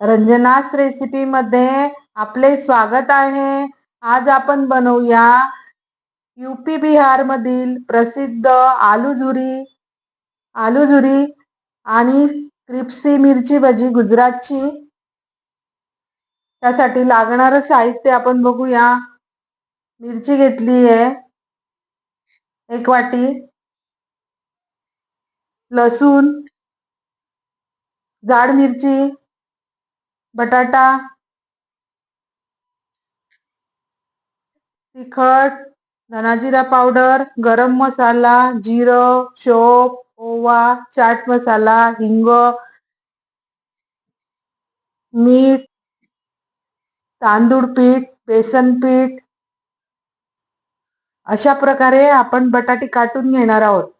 रंजनास recipe मध्ये आपले स्वागत आहे. आज आपण बनवूया यूपी बिहार मधील प्रसिद्ध आलूझुरी आलूझुरी आणि क्रिप्सी मिरची भजी गुजरातची. त्यासाठी लागणारं साहित्य आपण बघूया. मिरची घेतली आहे. एक वाटी लसूण जाड मिरची बटाटा तिखट धनाजिरा पावडर गरम मसाला जिरं शोप ओवा चाट मसाला हिंग मीठ तांदूळ पीठ बेसन पीठ. अशा प्रकारे आपण बटाटे काटून घेणार आहोत.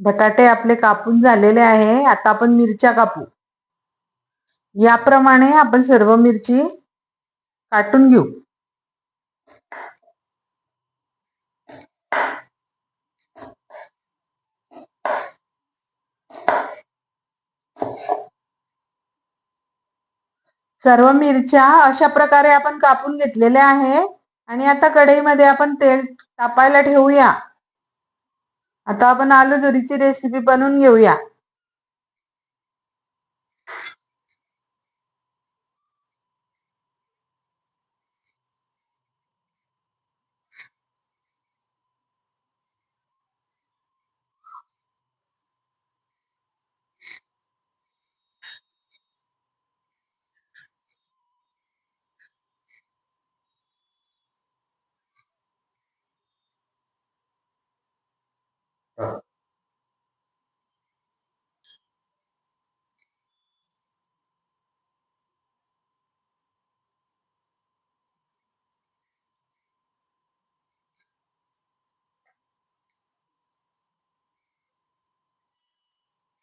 बटाटे आपले कापून झालेले आहे. आता आपण मिरच्या कापू. याप्रमाणे आपण सर्व मिरची काटून घेऊ. सर्व मिरच्या अशा प्रकारे आपण कापून घेतलेल्या आहे. आणि आता कढईमध्ये आपण तेल तापायला ठेवूया. आता आपण आलू जुरीची रेसिपी बनवून घेऊया.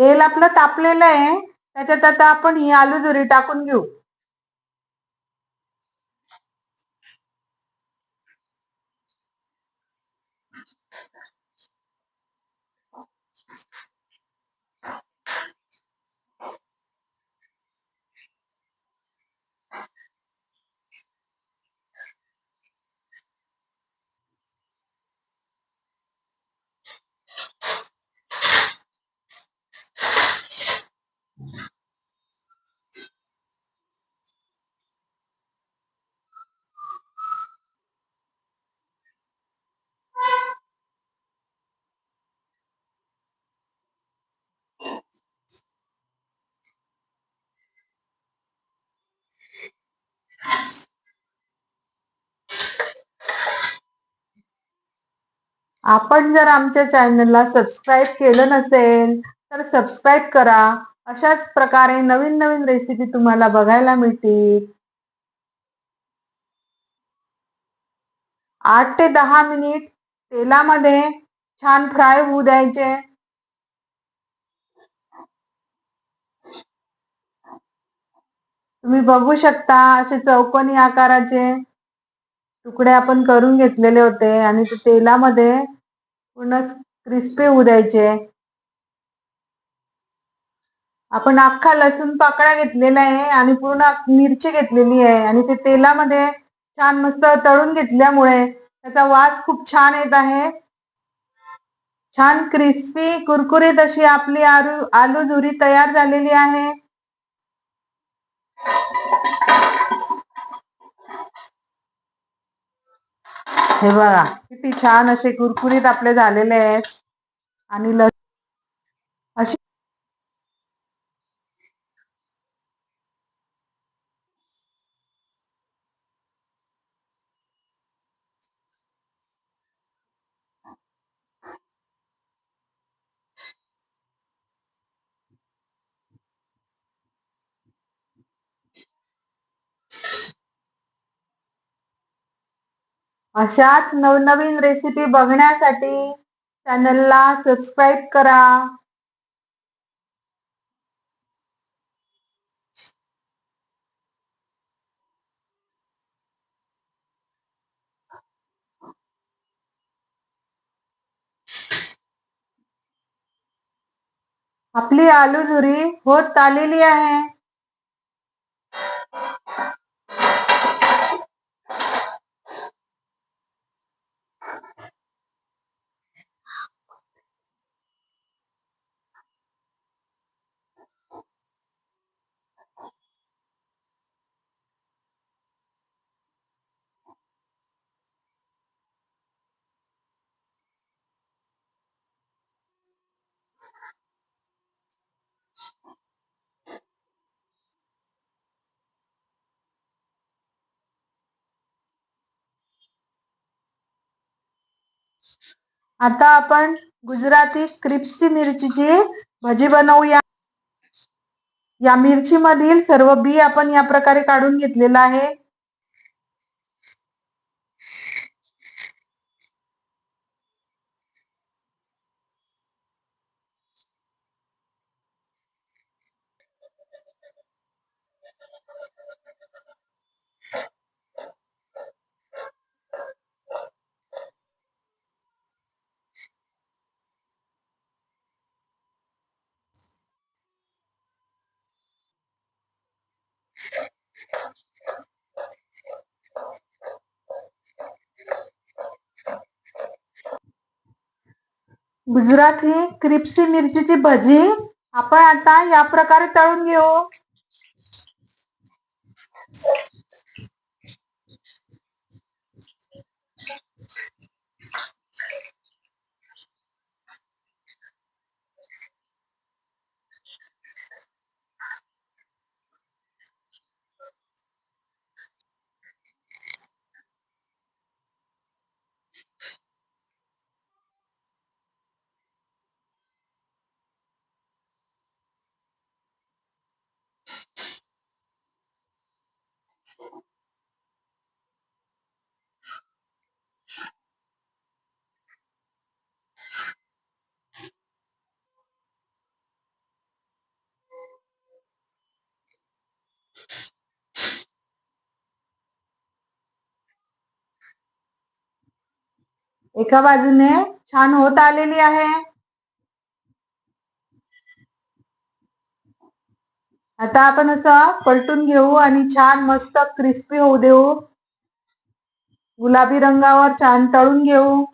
तेल आपलं तापलेलं आहे त्याच्यात आता आपण ही आलू जुरी टाकून घेऊ. आपण जर आमच्या चॅनलला सबस्क्राईब केलं नसेल तर सबस्क्राईब करा. अशाच प्रकारे नवीन नवीन रेसिपी तुम्हाला बघायला मिळतील. आठ ते दहा मिनिट तेलामध्ये छान फ्राय होऊ द्यायचे. तुम्ही बघू शकता असे चौकोनी आकाराचे तुकडे आपण करून घेतलेले होते आणि ते तेलामध्ये पूर्ण क्रिस्पी होऊ द्यायचे. आपण अख्खा लसूण पाकळा घेतलेला आहे आणि पूर्ण मिरची घेतलेली आहे आणि ते तेलामध्ये छान मस्त तळून घेतल्यामुळे त्याचा वास खूप छान येत आहे. छान क्रिस्पी कुरकुरीत अशी आपली आलू आलू झुरी तयार झालेली आहे. हे बघा किती छान असे कुरकुरीत आपले झालेले आहेत. आणि लस अशी अशाच नवनवीन रेसिपी बघण्यासाठी चॅनलला सबस्क्राईब करा. आपली आलू झुरी होत आलेली आहे. आता आपण गुजराती क्रिप्सी मिरचीची भजी बनवूया. या मिरची मधील सर्व बी आपण या प्रकारे काढून घेतलेला आहे. गुजराती क्रिप्सी मिरचीची भजी. आपण आता या प्रकारे तळून घेऊ. एका बाजूने छान होत आलेली आहे. आता आपण असं पलटून घेऊ आणि छान मस्त क्रिस्पी होऊ देऊ. गुलाबी रंगावर छान तळून घेऊ.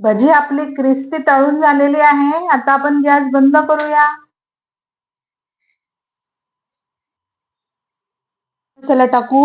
भजी आपली क्रिस्पी तळून झालेली आहे. आता आपण गॅस बंद करूया. मसाला टाकू.